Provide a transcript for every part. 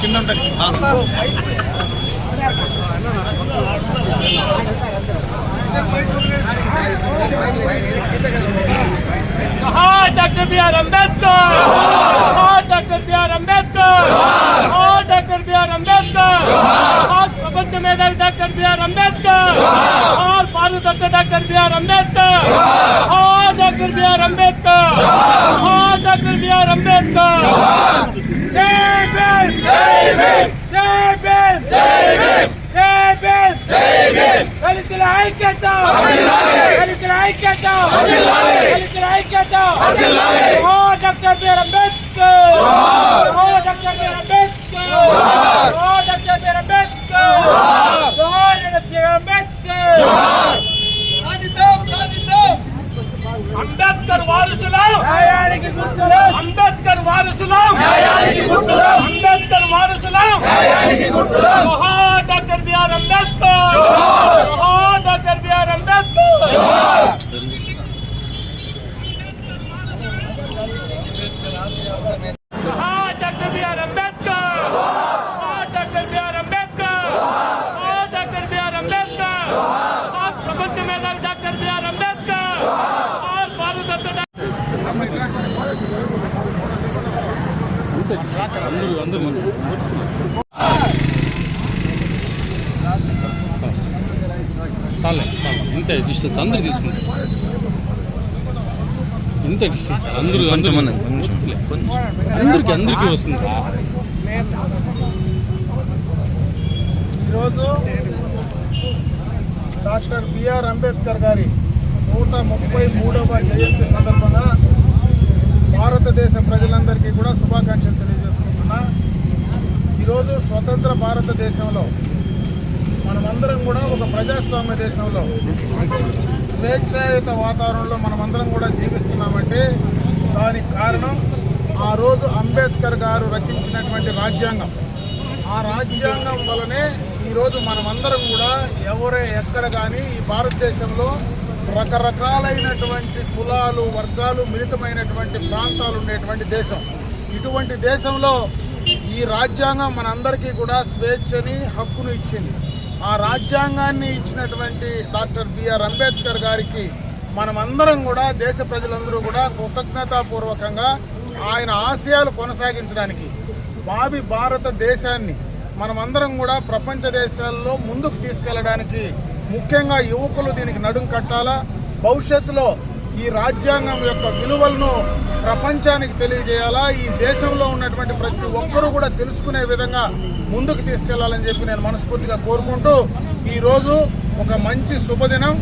కింద doctor B R Ambedkar हाँ doctor B R Ambedkar हाँ डॉक्टर बी आर अम्बेडकर हाँ प्रपंच मेधावी डॉक्टर बी आर अम्बेडकर हाँ Bharat Ratna doctor B R Ambedkar हाँ डॉक्टर बी आर अम्बेडकर हाँ डॉक्टर बी आर अम्बेडकर जय भीम जय भीम जय भीम जय దళితుల ఐక్యత! దళితుల ఐక్యత! దళితుల ఐక్యత! ఓ డాక్టర్ బిఆర్ అంబేద్కర్! ఓ డాక్టర్ బిఆర్ అంబేద్కర్! ఓ డాక్టర్ బిఆర్ అంబేద్కర్! ఓ doctor B R Ambedkar Ambedkar వారసులం! న్యాయానికి గుర్తులం! అంబేద్కర్ వారసులం! న్యాయానికి గుర్తులం! అంబేద్కర్ వారసులం! న్యాయానికి గుర్తులం! డాక్టర్ బిఆర్ అంబేద్కర్ జోహార్ డాక్టర్ బిఆర్ అంబేద్కర్ జోహార్ డాక్టర్ బిఆర్ అంబేద్కర్ జోహార్ డాక్టర్ బిఆర్ అంబేద్కర్ జోహార్ డాక్టర్ బిఆర్ అంబేద్కర్ జోహార్ ప్రపంచ మేధావి డాక్టర్ బిఆర్ అంబేద్కర్ జోహార్ భారత రత్న డాక్టర్ అందరూ అందరూ చాలే చాలు. ఇంతే డిస్టెన్స్ అందరూ తీసుకుంటారు. ఇంత డిస్టెన్స్ అందరూ అందరూ అందరికి అందరికీ వస్తుంది. ఈరోజు డాక్టర్ బిఆర్ అంబేద్కర్ గారి నూట ముప్పై మూడవ జయంతి సందర్భంగా భారతదేశ ప్రజలందరికీ కూడా శుభాకాంక్షలు తెలియజేసుకుంటున్నా. ఈరోజు స్వతంత్ర భారతదేశంలో మనమందరం కూడా ఒక ప్రజాస్వామ్య దేశంలో స్వేచ్ఛాయుత వాతావరణంలో మనమందరం కూడా జీవిస్తున్నామంటే దానికి కారణం ఆ రోజు అంబేద్కర్ గారు రచించినటువంటి రాజ్యాంగం. ఆ రాజ్యాంగం వలనే ఈరోజు మనమందరం కూడా ఎవరే ఎక్కడ కానీ ఈ భారతదేశంలో రకరకాలైనటువంటి కులాలు వర్గాలు మిళితమైనటువంటి ప్రాంతాలు ఉండేటువంటి దేశం. ఇటువంటి దేశంలో ఈ రాజ్యాంగం మనందరికీ కూడా స్వేచ్ఛని హక్కును ఇచ్చింది. ఆ రాజ్యాంగాన్ని ఇచ్చినటువంటి డాక్టర్ బిఆర్ అంబేద్కర్ గారికి మనమందరం కూడా దేశ ప్రజలందరూ కూడా కృతజ్ఞతాపూర్వకంగా ఆయన ఆశయాలు కొనసాగించడానికి భావి భారతదేశాన్ని మనమందరం కూడా ప్రపంచ దేశాల్లో ముందుకు తీసుకెళ్ళడానికి ముఖ్యంగా యువకులు దీనికి నడుం కట్టాలా? భవిష్యత్తులో ఈ రాజ్యాంగం యొక్క విలువలను ప్రపంచానికి తెలియజేయాలా? ఈ దేశంలో ఉన్నటువంటి ప్రతి ఒక్కరూ కూడా తెలుసుకునే విధంగా ముందుకు తీసుకెళ్ళాలని చెప్పి నేను మనస్ఫూర్తిగా కోరుకుంటూ ఈరోజు ఒక మంచి శుభదినం.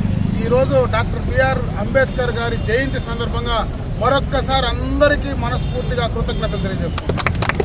ఈరోజు డాక్టర్ బిఆర్ అంబేద్కర్ గారి జయంతి సందర్భంగా మరొక్కసారి అందరికీ మనస్ఫూర్తిగా కృతజ్ఞతలు తెలియజేసుకుంటాను